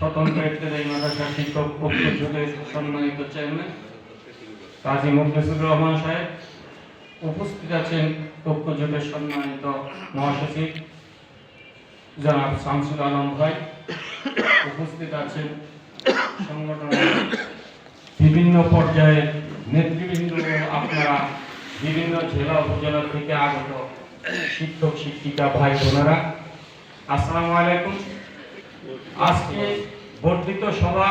স্বতন্ত্র শিক্ষক সম্মানিত চেয়ারম্যান কাজী রহমান সাহেব উপস্থিত আছেন সম্মানিত মহাসচিব জনাব শামসুল আলম ভাই। উপস্থিত আছেন সংগঠনের বিভিন্ন পর্যায়ের নেতৃবৃন্দ আপনারা বিভিন্ন জেলা উপজেলা থেকে আগত শিক্ষক, শিক্ষিকা ভাই বোনেরা আসসালামু আলাইকুম। আজকে বর্ধিত সভা,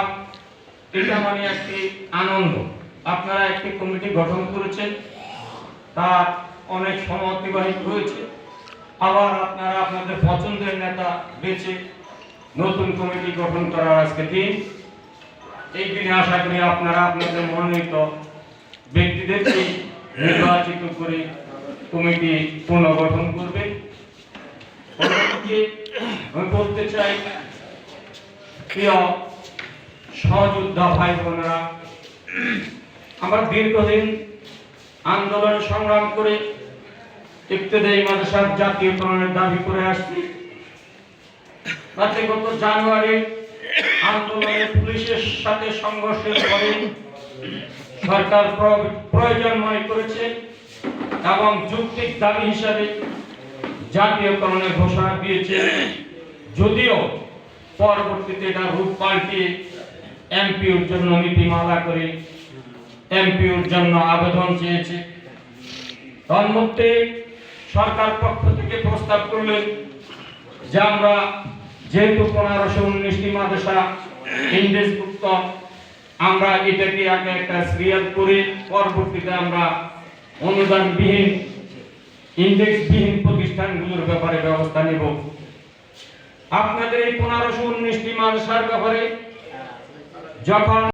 এটা মানে একটি আনন্দ। আপনারা একটি কমিটি গঠন করেছেন তার অনেক সময় অতিবাহিত হয়েছে। আবার আপনারা আপনাদের পছন্দের নেতা বেছে নতুন কমিটি গঠন করার আজকে দিন। এই দিনে আশা করি আপনারা আপনাদের মনোনীত ব্যক্তিদেরকে নির্বাচিত করে কমিটি পুনর্গঠন করবে আমি বলতে চাই প্রিয় সহযোদ্ধা ভাই বোনেরা, আমরা দীর্ঘদিন আন্দোলন সংগ্রাম করে ইত্যাদি মাদ্রাসার জাতীয়করণের দাবি করে আসছি। তাতে গত জানুয়ারি আন্দোলনে পুলিশের সাথে সংঘর্ষের পরে সরকার প্র- প্রয়োজন মনে করেছে এবং যৌক্তিক দাবি হিসাবে জাতীয়করণের ঘোষণা দিয়েছে। যদিও পরবর্তীতে এটা রূপ পাল্টিয়ে এমপিওর জন্য নীতিমালা করে এমপিওর জন্য আবেদন চেয়েছে। তন্মধ্যে সরকার পক্ষ থেকে প্রস্তাব করলেন যে আমরা যেহেতু পনেরোশো উনিশটি মাদ্রাসা ইন্ডেক্সভুক্ত আমরা এটাকে আগে একটা সিরিয়াল করে পরবর্তীতে আমরা অনুদানবিহীন ইন্ডেক্সবিহীন প্রতিষ্ঠানগুলোর ব্যাপারে ব্যবস্থা নেব। আপনাদের এই পনেরোশো উনিশটি মাদ্রাসার ব্যাপারে যখন